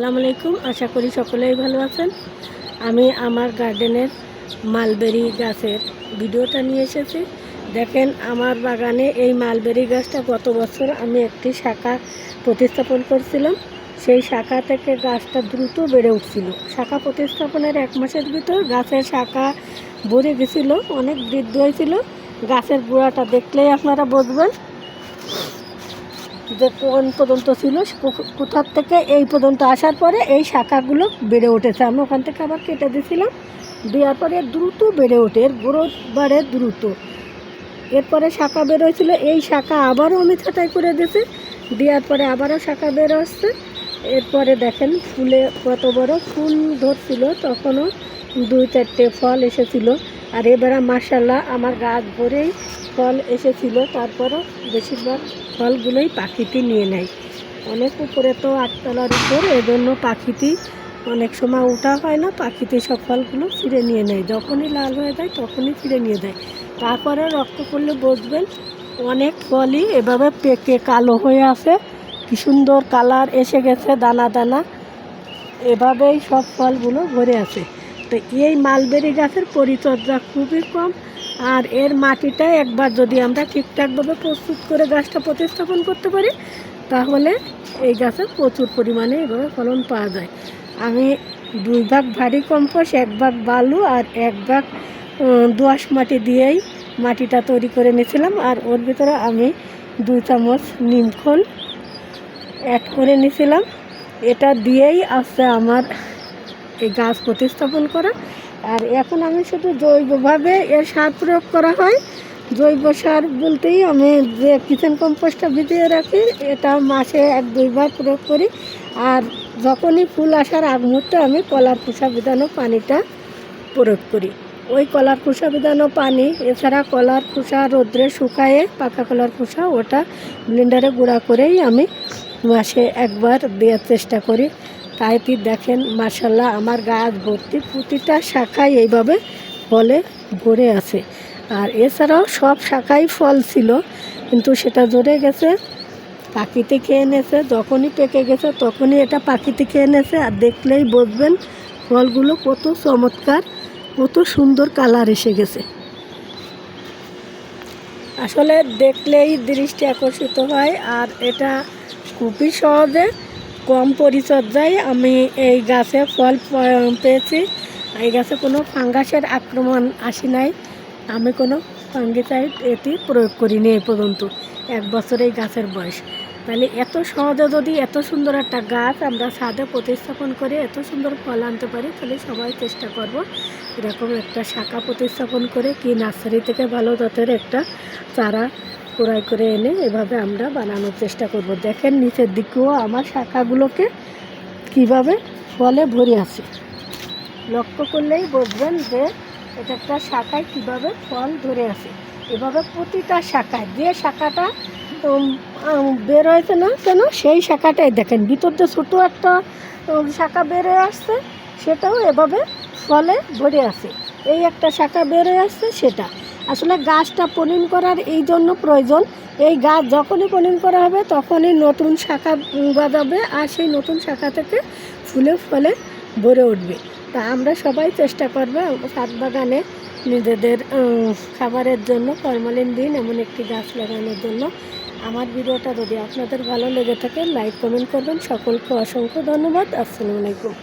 আসসালামু আলাইকুম। আশা করি সকলেই ভালো আছেন। আমি আমার গার্ডেনের মালবেরি গাছের ভিডিওটা নিয়ে এসেছি। দেখেন, আমার বাগানে এই মালবেরি গাছটা গত বছর আমি একটি শাখা প্রতিস্থাপন করছিলাম। সেই শাখা থেকে গাছটা দ্রুত বেড়ে উঠছিল। শাখা প্রতিস্থাপনের এক মাসের ভিতর গাছের শাখা ভরে গেছিল, অনেক বৃদ্ধি হয়েছিল। গাছের গোড়াটা দেখলেই আপনারা বুঝবেন। যে কোন পর্যন্ত ছিল কোথার থেকে এই পর্যন্ত আসার পরে এই শাখাগুলো বেড়ে উঠেছে। আমি ওখান থেকে আবার কেটে দিয়েছিলাম। দেওয়ার পরে দ্রুত বেড়ে ওঠে, এর গ্রোথ বাড়ে দ্রুত। এরপরে শাখা বের হয়েছিল, এই শাখা আবারও আমি ছাঁটাই করে দিয়েছি। দেওয়ার পরে আবারও শাখা বের আসছে এরপরে দেখেন ফুলে কত বড় ফুল ধরছিল, তখনও দুই চারটে ফল এসেছিল। আর এবারে মার্শাল্লাহ আমার গাছ ভরেই ফল এসেছিল। তারপরও বেশিরভাগ ফলগুলোই পাখিটি নিয়ে নেয়। অনেক উপরে তো আটতলার উপর, এজন্য পাখিটি অনেক সময় উঠা হয় না। পাখিতে সব ফলগুলো ছিঁড়ে নিয়ে নেয়। যখনই লাল হয়ে যায়, তখনই ছিঁড়ে নিয়ে দেয় তারপরে রক্ত করলে বসবেন অনেক ফলই এভাবে পেকে কালো হয়ে আছে। কি সুন্দর কালার এসে গেছে, দানা দানা। এভাবেই সব ফলগুলো ভরে আছে। তো এই মালবেরি গাছের পরিচর্যা খুবই কম, আর এর মাটিটা একবার যদি আমরা ঠিকঠাকভাবে প্রস্তুত করে গাছটা প্রতিস্থাপন করতে পারি, তাহলে এই গাছে প্রচুর পরিমাণে এভাবে ফলন পাওয়া যায়। আমি দুই ভাগ ভারী কম্পোস্ট, এক ভাগ বালু আর এক ভাগ দোআঁশ মাটি দিয়েই মাটিটা তৈরি করে নিয়েছিলাম। আর ওর ভিতরে আমি দুই চামচ নিমখোল অ্যাড করে নিয়েছিলাম। এটা দিয়েই আছে আমার এই গাছ প্রতিস্থাপন করা। আর এখন আমি শুধু জৈবভাবে এর সার প্রয়োগ করা হয়। জৈব সার বলতেই আমি যে কিচেন কম্পোস্টটা ভিজিয়ে রাখি, এটা মাসে এক দুইবার প্রয়োগ করি। আর যখনই ফুল আসার আগ মুহূর্তে আমি কলার খোসা বিধানো পানিটা প্রয়োগ করি। ওই কলার খোসা বিধানো পানি, এছাড়া কলার খোসা রোদ্রে শুকায়ে পাকা কলার খোসা ওটা ব্লেন্ডারে গুঁড়া করেই আমি মাসে একবার দেওয়ার চেষ্টা করি। তাই দেখেন মার্শাল্লাহ আমার গাছ ভর্তি। প্রতিটা শাখায় এইভাবে ফলে ভরে আছে। আর এছাড়াও সব শাখায় ফল ছিল, কিন্তু সেটা ঝরে গেছে। পাখিতে খেয়ে নেছে যখনই পেকে গেছে তখনই এটা পাখিতে খেয়ে নেছে আর দেখলেই বুঝবেন, ফলগুলো কত চমৎকার, কত সুন্দর কালার এসে গেছে। আসলে দেখলেই দৃষ্টি আকর্ষিত হয়, আর এটা খুবই সহজে কম পরিচর্যায় আমি এই গাছে ফল পেয়েছি। এই গাছে কোনো ফাঙ্গাসের আক্রমণ আসি নাই। আমি কোনো ফাঙ্গিসাইড এটি প্রয়োগ করিনি এই পর্যন্ত। এক বছর এই গাছের বয়স। তাহলে এত সহজে যদি এত সুন্দর একটা গাছ আমরা ছাদে প্রতিস্থাপন করে এত সুন্দর ফল আনতে পারি, তাহলে সবাই চেষ্টা করব এরকম একটা শাখা প্রতিস্থাপন করে কি নার্সারি থেকে ভালো জাতের একটা চারা ক্রয় করে এনে এভাবে আমরা বানানোর চেষ্টা করব। দেখেন নিচের দিকেও আমার শাখাগুলোকে কীভাবে ফলে ভরে আছে। লক্ষ্য করলেই বুঝবেন যে এটা একটা শাখায় কীভাবে ফল ধরে আছে। এভাবে প্রতিটা শাখায়, যে শাখাটা বের হয়েছে না কেন, সেই শাখাটাই দেখেন। ভিতর দিয়ে ছোটো একটা শাখা হয়ে আসছে, সেটাও এভাবে ফলে ভরে আছে। এই একটা শাখা হয়ে আসছে, সেটা। আসলে গাছটা পনিন করার এই জন্য প্রয়োজন। এই গাছ যখনই পনিন করা হবে, তখনই নতুন শাখা গজাবে আর সেই নতুন শাখা থেকে ফুলে ফলে ভরে উঠবে। তা আমরা সবাই চেষ্টা করব ছাদ বাগানে নিজেদের খাবারের জন্য ফরমালিন দিন, এমন একটি গাছ লাগানোর জন্য। আমার ভিডিওটা যদি আপনাদের ভালো লেগে থাকে, লাইক, কমেন্ট করবেন। সকলকে অসংখ্য ধন্যবাদ। আসসালামু আলাইকুম।